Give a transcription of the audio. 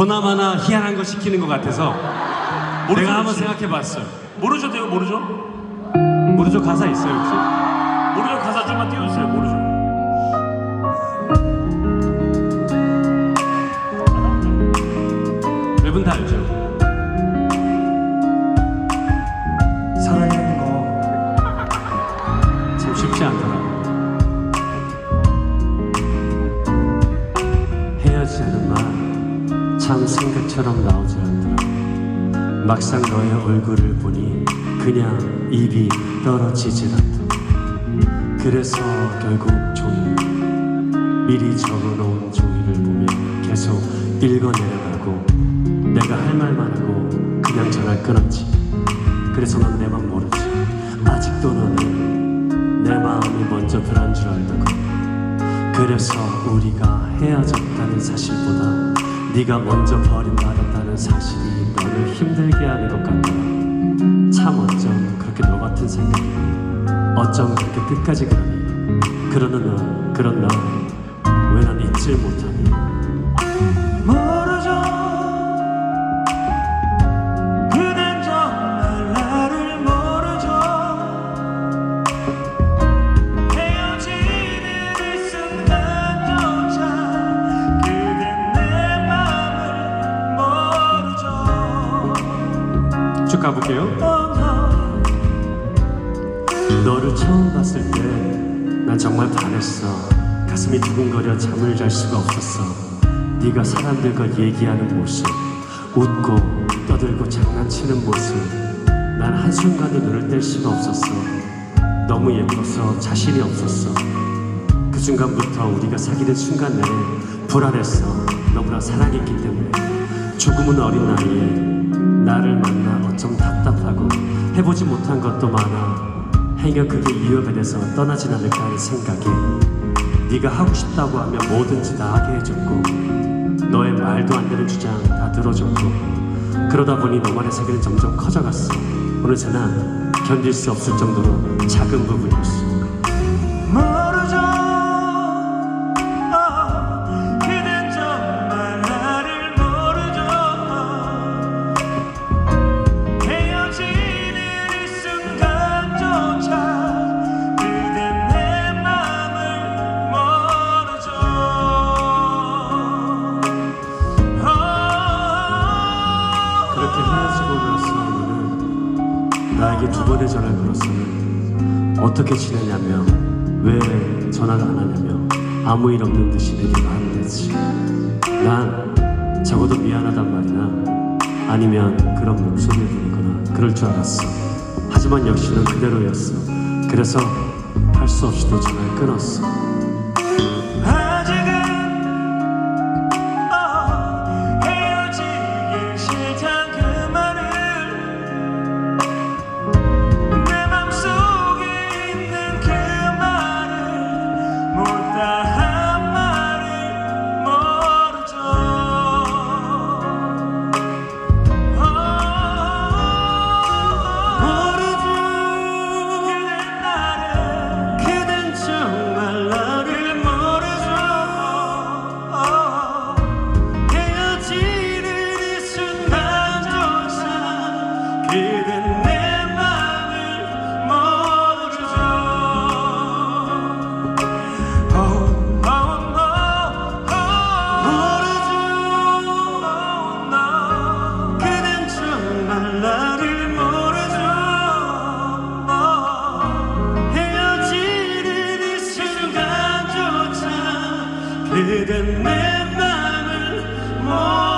보나마나 희한한 거 시키는 것 같아서 모르죠, 내가 한번 혹시? 생각해봤어요. 모르죠, 돼요, 모르죠? 모르죠 가사 있어요 혹시? 모르죠, 가사 좀만 띄워주세요, 모르죠? 랩은 다 알죠? 참 생각처럼 나오지 않더라. 막상 너의 얼굴을 보니 그냥 입이 떨어지질 않더라. 그래서 결국 종이 미리 적어놓은 종이를 보며 계속 읽어내려가고 내가 할 말만 하고 그냥 전화를 끊었지 그래서 넌 내 맘 모르지 아직도 너는 내 마음이 먼저 변한 줄 알다고 그래서 우리가 헤어졌다는 사실보다 네가 먼저 버림받았다는 사실이 너를 힘들게 하는 것 같더라 참 어쩜 그렇게 너 같은 생각이 어쩜 그렇게 끝까지 그러니. 그러는 너 그런 너 왜 난 잊질 못하니 가볼게요. 너를 처음 봤을 때 난 정말 반했어. 가슴이 두근거려 잠을 잘 수가 없었어. 네가 사람들과 얘기하는 모습 웃고 떠들고 장난치는 모습 난 한순간도 눈을 뗄 수가 없었어. 너무 예뻐서 자신이 없었어. 그 순간부터 우리가 사귀는 순간 내내 불안했어. 너무나 사랑했기 때문에. 조금은 어린 나이에 나를 만나 어쩜 답답하고 해보지 못한 것도 많아. 행여 그게 이유가 돼서 떠나진 않을까 하는 생각에 네가 하고 싶다고 하면 뭐든지 다 하게 해줬고 너의 말도 안 되는 주장 다 들어줬고 그러다 보니 너만의 세계는 점점 커져갔어. 어느새 난 견딜 수 없을 정도로 작은 부분이었어 나에게 두 번의 전화를 걸었어는 어떻게 지내냐며 왜 전화를 안 하냐며 아무 일 없는 듯이 내게 말을 했지. 난 적어도 미안하단 말이나 아니면 그런 목소리를 들거나 그럴 줄 알았어. 하지만 역시 넌 그대로였어. 그래서 할 수 없이도 전화를 끊었어 그댄 내 맘을